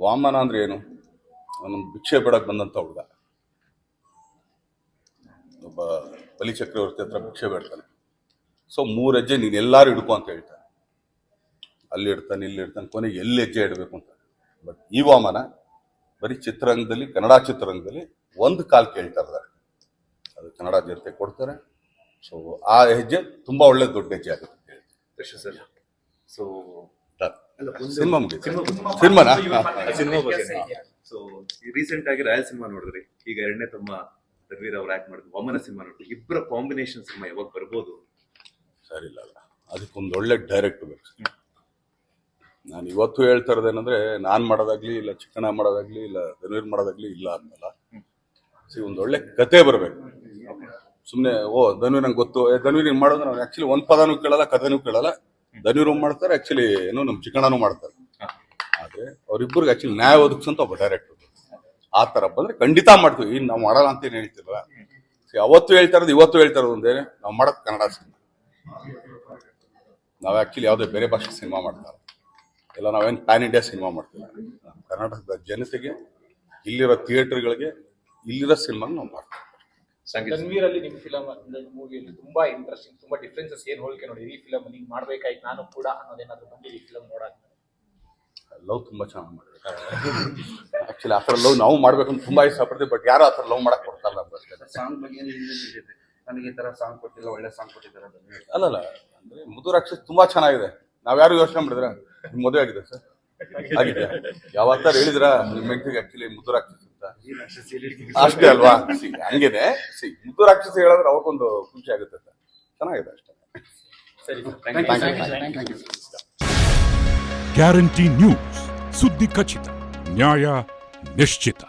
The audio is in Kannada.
ವಾಮನ ಅಂದ್ರೆ ಏನು? ಅವನು ಭಿಕ್ಷೆ ಬೇಡಕ್ಕೆ ಬಂದಂಥ ಹುಡುಗ. ಒಬ್ಬ ಬಲಿಚಕ್ರವರ್ತಿ ಹತ್ರ ಭಿಕ್ಷೆ ಬೇಡ್ತಾನೆ. ಸೊ ಮೂರು ಹೆಜ್ಜೆ ನೀನು ಎಲ್ಲಾರು ಹಿಡ್ಕೊ ಅಂತ ಹೇಳ್ತಾನೆ. ಅಲ್ಲಿ ಇಡ್ತಾನೆ, ಇಲ್ಲಿ ಇಡ್ತಾನೆ, ಕೊನೆಗೆ ಎಲ್ಲಿ ಹೆಜ್ಜೆ ಇಡಬೇಕು ಅಂತ. ಬಟ್ ಈ ವಾಮನ ಬರೀ ಚಿತ್ರರಂಗದಲ್ಲಿ, ಕನ್ನಡ ಚಿತ್ರರಂಗದಲ್ಲಿ ಒಂದು ಕಾಲ್ ಕೇಳ್ತಾ ಅದು ಕನ್ನಡ ಜನತೆ ಕೊಡ್ತಾರೆ. ಸೊ ಆ ಹೆಜ್ಜೆ ತುಂಬಾ ಒಳ್ಳೆ ದೊಡ್ಡ ಹೆಜ್ಜೆ ಆಗುತ್ತೆ ಸೊ ಸಿನಿಮಾ ಮುಗಿತು. ಸಿನಿಮಾನಾ? ಸಿನಿಮಾ ಬಗ್ಗೆ? ಸೊ ರೀಸೆಂಟ್ ಆಗಿ ರಾಯಲ್ ಸಿನಿಮಾ ನೋಡಿದ್ರಿ. ಈಗ ಎರಡನೇ ತಮ್ಮ ಧರ್ವೀರ್ ಅವ್ರು ಆಕ್ಟ್ ಮಾಡಿದ್ರು ವಾಮನ ಸಿನಿಮಾ ನೋಡಿದ್ರಿ. ಇಬ್ಬರ ಕಾಂಬಿನೇಷನ್ ಸಿನಿಮಾ ಯಾವಾಗ ಬರ್ಬೋದು? ಸರಿ ಇಲ್ಲ ಅಲ್ಲ. ಅದಕ್ಕೊಂದು ಒಳ್ಳೆ ಡೈರೆಕ್ಟ್ ಬೇಕು. ನಾನು ಇವತ್ತು ಹೇಳ್ತಾ ಇರೋದೇನಂದ್ರೆ ನಾನು ಮಾಡೋದಾಗ್ಲಿ ಇಲ್ಲ ಚಿಕ್ಕಣ ಮಾಡೋದಾಗ್ಲಿ ಇಲ್ಲ ಧನುವೀರ್ ಮಾಡೋದಾಗ್ಲಿ ಇಲ್ಲ ಅಂದಲ್ಲ ಸಿ ಒಂದು ಒಳ್ಳೆ ಕತೆ ಬರಬೇಕು. ಸುಮ್ಮನೆ ಓ ಧನುವೀರ್ ನಂಗೆ ಗೊತ್ತು. ಏ ಧನುವೀರ್ ಹಿಂಗ್ ಮಾಡೋದು ನಾವು ಆಕ್ಚುಲಿ ಒಂದು ಪದನೂ ಕೇಳಲ್ಲ ಕಥೆನೂ ಕೇಳಲ್ಲ. ಧನುವೀರು ಮಾಡ್ತಾರೆ ಆಕ್ಚುಲಿ ಏನು ನಮ್ಮ ಚಿಕ್ಕಣ್ಣನು ಮಾಡ್ತಾರೆ. ಆದ್ರೆ ಅವರಿಬ್ಬರಿಗೆ ಆಕ್ಚುಲಿ ನ್ಯಾಯ ಒದಗಿಸಂತ ಒಬ್ಬ ಡೈರೆಕ್ಟರ್ ಆ ತರ ಬಂದ್ರೆ ಖಂಡಿತ ಮಾಡ್ತೀವಿ. ಇನ್ನು ನಾವು ಮಾಡಲ್ಲ ಅಂತ ಏನು ಹೇಳ್ತಿರಲ್ಲ. ಅವತ್ತು ಹೇಳ್ತಾ ಇರೋದು ಇವತ್ತು ಹೇಳ್ತಾ ಇರೋದು ಒಂದೇನೆ ನಾವು ಮಾಡೋದು ಕನ್ನಡ ಸಿನಿಮಾ. ನಾವು ಆಕ್ಚುಲಿ ಯಾವುದೇ ಬೇರೆ ಭಾಷೆ ಸಿನಿಮಾ ಮಾಡ್ತಾರೆ. ಇಲ್ಲ ನಾವೇನು ಪ್ಯಾನ್ ಇಂಡಿಯಾ ಸಿನಿಮಾ ಮಾಡ್ತೀವಿ. ಕರ್ನಾಟಕದ ಜನತೆಗೆ ಇಲ್ಲಿರೋ ಥಿಯೇಟರ್ಗಳಿಗೆ ಇಲ್ಲಿರೋ ಸಿನಿಮಾ ನಾವು ಮಾಡ್ತೀವಿ. ತನ್ವೀರ್ ಅಲ್ಲಿ ನಿಮ್ಮ ಫಿಲಮ್ ಮೂವಿಯಲ್ಲಿ ತುಂಬಾ ಇಂಟ್ರೆಸ್ಟಿಂಗ್ ತುಂಬಾ ಡಿಫ್ರೆನ್ಸಸ್ ಏನ್ ಹೋಲಿಕೆ ನೋಡಿ ಈ ಫಿಲಮ್ ನೀವು ಮಾಡ್ಬೇಕಾಯ್ತು ನಾನು ಕೂಡ ಅನ್ನೋದೇನಾದ್ರು ಬಂದಿದೆ ಈ ಫಿಲಮ್ ನೋಡಾಕ. ಲವ್ ತುಂಬಾ ಚೆನ್ನಾಗಿ ಮಾಡಿದ್ರು ಆಕ್ಚುಲಿ ಆ ಥರ ಲವ್ ನಾವು ಮಾಡ್ಬೇಕಂತ ತುಂಬಾ ಇಷ್ಟಪಡ್ತೀವಿ ಬಟ್ ಯಾರು ಆ ಥರ ಲವ್ ಮಾಡಕ್ ಕೊಡ್ತಾರಲ್ಲ ಅಷ್ಟೇ. ಸಾಂಗ್ ಬಗ್ಗೆ ನನಗೆ ಈ ತರ ಸಾಂಗ್ ಕೊಟ್ಟಿಲ್ಲ ಒಳ್ಳೆ ಸಾಂಗ್ ಕೊಟ್ಟಿದ್ದಾರೆ. ಅಲ್ಲಲ್ಲ ಅಂದ್ರೆ ರಾಕ್ಷಸ್ ತುಂಬಾ ಚೆನ್ನಾಗಿದೆ. ನಾವ್ ಯಾರು ಯೋಚನೆ ಮಾಡಿದ್ರೆ? ಮದುವೆ ಆಗಿದೆ ಸರ್. ಆಗಿದೆ. ಯಾವತ್ತಾರು ಹೇಳಿದ್ರ? ನಿಮ್ಮ ಹೆಂಡತಿಗೆ ಆಕ್ಚುಲಿ ಈ ರಾಕ್ಷಸಿ ಅಷ್ಟೇ ಅಲ್ವಾ? ಹಂಗಿದೆ ಹಂಗೇನೆ. ಸಿ ಮುದ್ದು ರಾಕ್ಷಸ ಹೇಳಿದ್ರೆ ಅವ್ರಿಗೊಂದು ಖುಷಿ ಆಗುತ್ತೆ ಅಂತ. ಚೆನ್ನಾಗಿದೆ ಅಷ್ಟೇ. ಗ್ಯಾರಂಟಿ ನ್ಯೂಸ್ ಸುದ್ದಿ ಖಚಿತ ನ್ಯಾಯ ನಿಶ್ಚಿತ